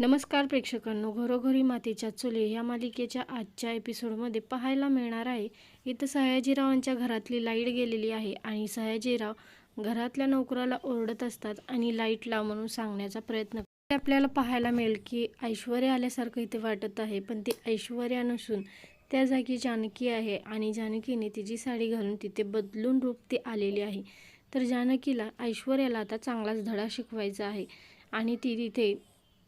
नमस्कार प्रेक्षकांनो घरोघरी मातीच्या चुली या मालिकेच्या आजच्या एपिसोडमध्ये पाहायला मिळणार आहे. इथं सयाजीरावांच्या घरातली लाइट गेलेली आहे आणि सयाजीराव घरातल्या नोकराला ओरडत असतात आणि लाइट लाव म्हणून सांगण्याचा प्रयत्न आपल्याला पाहायला मिळेल की ऐश्वर्या आल्यासारखं इथे वाटत आहे पण ती ऐश्वर्या नसून त्या जागी जानकी आहे आणि जानकीने तिची साडी घालून तिथे बदलून रूप ती आलेली आहे. तर जानकीला ऐश्वर्याला आता चांगलाच धडा शिकवायचा आहे आणि ती तिथे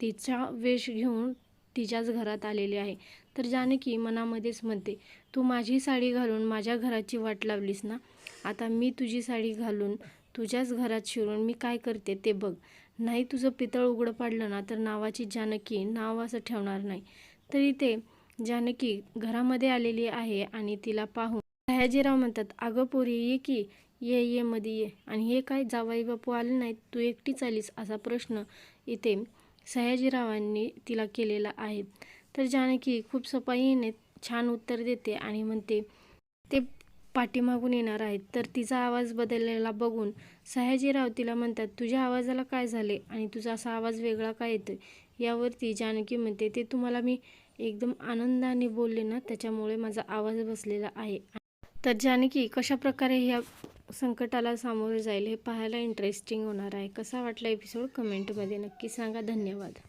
तिचा वेश घेऊन तिच्याच घरात आलेली आहे. तर जानकी मनामध्येच म्हणते तू माझी साडी घालून माझ्या घराची वाट लावलीस ना? आता मी तुझी साडी घालून तुझ्याच घरात शिरून मी काय करते ते बघ. नाही तुझं पितळ उघडं पाडलं ना तर नावाची जानकी नाव असं ठेवणार नाही. तर इथे जानकी घरामध्ये आलेली आहे आणि तिला पाहून सयाजीराव म्हणतात अगं पोरी ये की ये ये मध्ये ये. आणि हे काय जावाई बापू आले नाहीत? तू एकटीच आलीस असा प्रश्न इथे सयाजीरावांनी तिला केलेला आहे. तर जानकी खूप सफाईने छान उत्तर देते आणि म्हणते ते पाठीमागून येणार आहेत. तर तिचा आवाज बदललेला बघून सयाजीराव तिला म्हणतात तुझ्या आवाजाला काय झाले आणि तुझा असा आवाज वेगळा काय येतोय यावरती जानकी म्हणते ते तुम्हाला मी एकदम आनंदाने बोलले ना त्याच्यामुळे माझा आवाज बसलेला आहे. तर जानकी कशा प्रकारे ह्या संकटाला सामोरे जाईल हे पाहायला इंटरेस्टिंग होणार आहे. कसा वाटला एपिसोड कमेंटमध्ये नक्की सांगा. धन्यवाद.